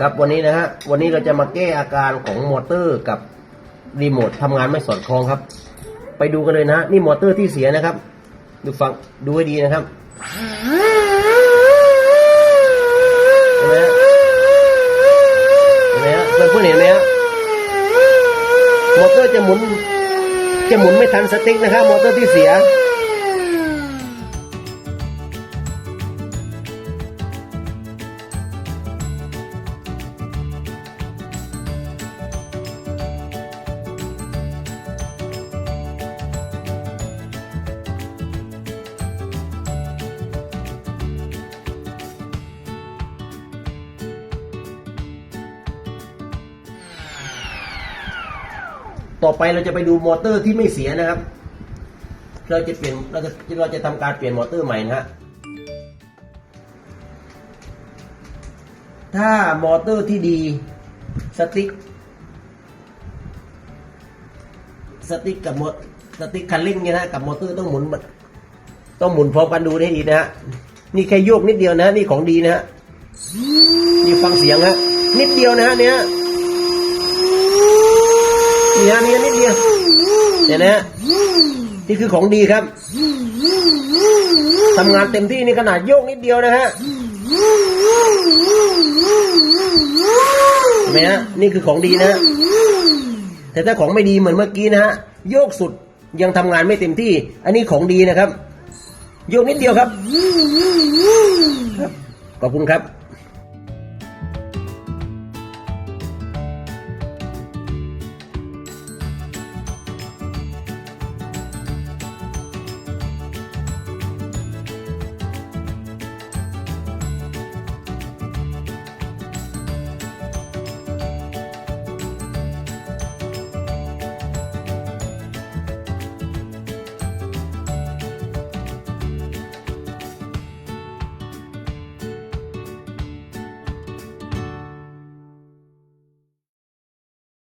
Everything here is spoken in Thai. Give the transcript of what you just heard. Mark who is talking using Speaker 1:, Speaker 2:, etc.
Speaker 1: ครับวันนี้นะฮะวันนี้เราจะมาแก้อาการของมอเตอร์กับรีโมททำงานไม่สอดคล้องครับ ไปดูกันเลยนะนี่มอเตอร์ที่เสียนะครับ ดูฟังดูให้ดีนะครับเห็นไหมฮะเห็นไหมฮะเพื่อนๆเห็นไหมฮะมอเตอร์จะหมุน จะหมุนไม่ทันสติ๊กนะครับมอเตอร์ที่เสีย ต่อไปเราจะไปดูมอเตอร์ที่ไม่เสียนะครับ เราจะเปลี่ยนเราจะเราจะทำการเปลี่ยนมอเตอร์ใหม่นะฮะถ้ามอเตอร์ที่ดีสติ๊กสติ๊กกับมอสติ๊กคันเร่งเนี่ยนะกับมอเตอร์ต้องหมุนต้องหมุนพร้อมกันดูให้ดีนะฮะนี่แค่โยกนิดเดียวนะ นี่ของดีนะฮะนี่ฟังเสียงฮะนิดเดียวนะฮะเนี่ย นี่ฮะนี่นิดเดียวเห็นไหมฮะนี่คือของดีครับทำงานเต็มที่นี่ขนาดโยกนิดเดียวนะฮะเห็นไหมฮะนี่คือของดีนะฮะแต่ถ้าของไม่ดีเหมือนเมื่อกี้นะฮะโยกสุดยังทำงานไม่เต็มที่ อันนี้ของดีนะครับ โยกนิดเดียวครับ ขอบคุณครับ